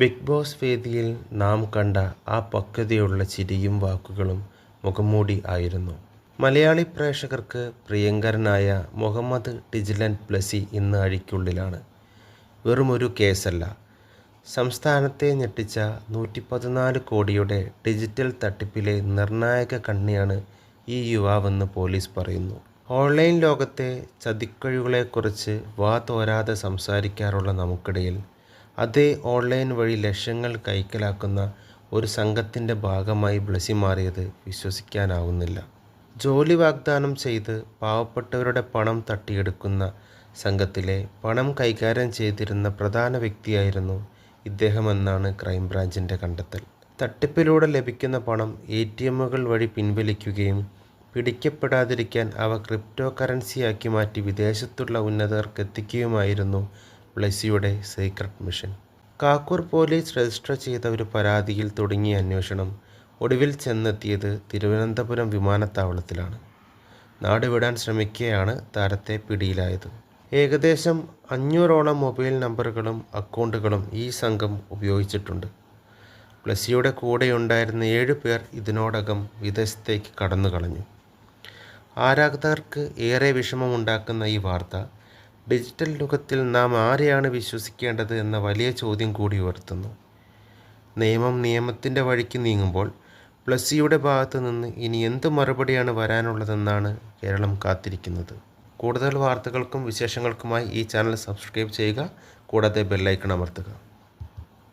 Big boss വേദിയിൽ നാം കണ്ട ആ പക്വതയുള്ള ചിരിയും വാക്കുകളും മുഖംമൂടി ആയിരുന്നു. മലയാളി പ്രേക്ഷകർക്ക് പ്രിയങ്കരനായ മുഹമ്മദ് ടിജിലൻ പ്ലസി ഇന്ന് അഴിക്കുള്ളിലാണ്. വെറുമൊരു കേസല്ല. സംസ്ഥാനത്തെ ഞെട്ടിച്ച നൂറ്റി പതിനാല് കോടിയുടെ ഡിജിറ്റൽ തട്ടിപ്പിലെ നിർണായക കണ്ണിയാണ് ഈ യുവാവെന്ന് പോലീസ് പറയുന്നു. ഓൺലൈൻ ലോകത്തെ ചതിക്കഴിവുകളെക്കുറിച്ച് വാ തോരാതെ സംസാരിക്കാറുള്ള നമുക്കിടയിൽ അതേ ഓൺലൈൻ വഴി ലക്ഷങ്ങൾ കൈക്കലാക്കുന്ന ഒരു സംഘത്തിന്റെ ഭാഗമായി ബ്ലസി മാറിയത് വിശ്വസിക്കാനാവുന്നില്ല. ജോലി വാഗ്ദാനം ചെയ്ത് പാവപ്പെട്ടവരുടെ പണം തട്ടിയെടുക്കുന്ന സംഘത്തിലെ പണം കൈകാര്യം ചെയ്തിരുന്ന പ്രധാന വ്യക്തിയായിരുന്നു ഇദ്ദേഹമെന്നാണ് ക്രൈംബ്രാഞ്ചിന്റെ കണ്ടെത്തൽ. തട്ടിപ്പിലൂടെ ലഭിക്കുന്ന പണം എ ടി എമ്മുകൾ വഴി പിൻവലിക്കുകയും പിടിക്കപ്പെടാതിരിക്കാൻ അവ ക്രിപ്റ്റോ കറൻസിയാക്കി മാറ്റി വിദേശത്തുള്ള ഉന്നതർക്ക് ബ്ലസിയുടെ secret mission. Kakkur police register ചെയ്ത ഒരു പരാതിയിൽ തുടങ്ങിയ അന്വേഷണം ഒടുവിൽ ചെന്നെത്തിയത് തിരുവനന്തപുരം വിമാനത്താവളത്തിലാണ്. നാടുവിടാൻ ശ്രമിക്കുകയാണ് താരത്തെ പിടിയിലായത്. ഏകദേശം അഞ്ഞൂറോളം മൊബൈൽ നമ്പറുകളും അക്കൗണ്ടുകളും ഈ സംഘം ഉപയോഗിച്ചിട്ടുണ്ട്. പ്ലസിയുടെ കൂടെയുണ്ടായിരുന്ന ഏഴ് പേർ ഇതിനോടകം വിദേശത്തേക്ക് കടന്നു കളഞ്ഞു ആരാധകർക്ക് ഏറെ വിഷമമുണ്ടാക്കുന്ന ഈ വാർത്ത ഡിജിറ്റൽ ലോകത്തിൽ നാം ആരെയാണ് വിശ്വസിക്കേണ്ടത് എന്ന വലിയ ചോദ്യം കൂടി ഉയർത്തുന്നു. നിയമം നിയമത്തിന്റെ വഴിക്ക് നീങ്ങുമ്പോൾ പ്ലസ്സിയുടെ ഭാഗത്തു നിന്ന് ഇനി എന്ത് മറുപടിയാണ് വരാനുള്ളതെന്നാണ് കേരളം കാത്തിരിക്കുന്നത്. കൂടുതൽ വാർത്തകൾക്കും വിശേഷങ്ങൾക്കുമായി ഈ ചാനൽ സബ്സ്ക്രൈബ് ചെയ്യുക. കൂടാതെ ബെല്ലൈക്കൺ അമർത്തുക.